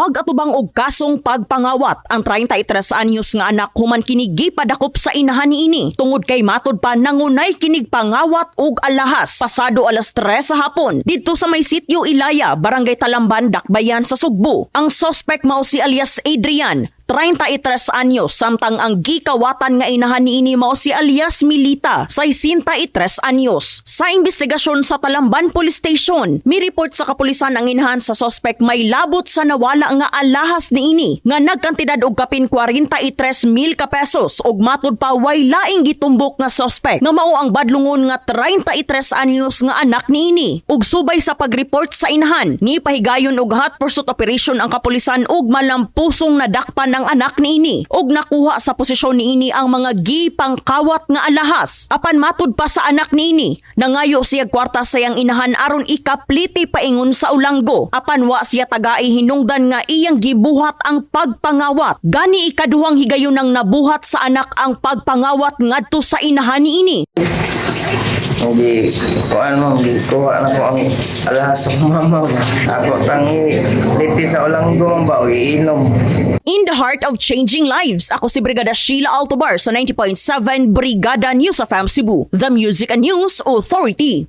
Magatubang og kasong pagpangawat. Ang 33 anyos nga anak human kinig gipadakop sa inahan niini tungod kay matod pa nangunay kinig pangawat og alahas. Pasado alas 3 sa hapon didto sa may sitio Ilaya, Barangay Talamban, Dakbayan sa Sugbo. Ang suspect mao si alias Adrian 33 anyos samtang ang gikawatan nga inahan niini mao si alias Milita 63 anyos. Sa investigasyon sa Talamban Police Station, mi report sa kapulisan ang inahan sa suspect may labot sa nawala nga alahas niini nga nagkantidad og kapin 43 mil ka pesos ug matud pa way laing gitumbok nga suspect nga mao ang badlungon nga 33 anyos nga anak niini ug subay sa pag-report sa inahan ni pahigayon og hot pursuit operation ang kapulisan ug malampusong nadakpan ang anak niini ug nakuha sa posisyon niini ang mga gipangkawat nga alahas. Apan matud pa sa anak niini nangayo siya kwarta sa iyang inahan aron ikapliti paingon sa ulanggo. Apan wa siya tagay hinungdan nga iyang gibuhat ang pagpangawat. Gani ikaduhang higayon nang nabuhat sa anak ang pagpangawat ngadto sa inahan niini Hindi, kuan mo, hindi kuha na ko ang alahas sa mama. Ako tangi, ulang gumang ba, iinom. In the heart of changing lives, ako si Brigada Sheila Altobar sa 90.7 Brigada News of Cebu, the Music and News Authority.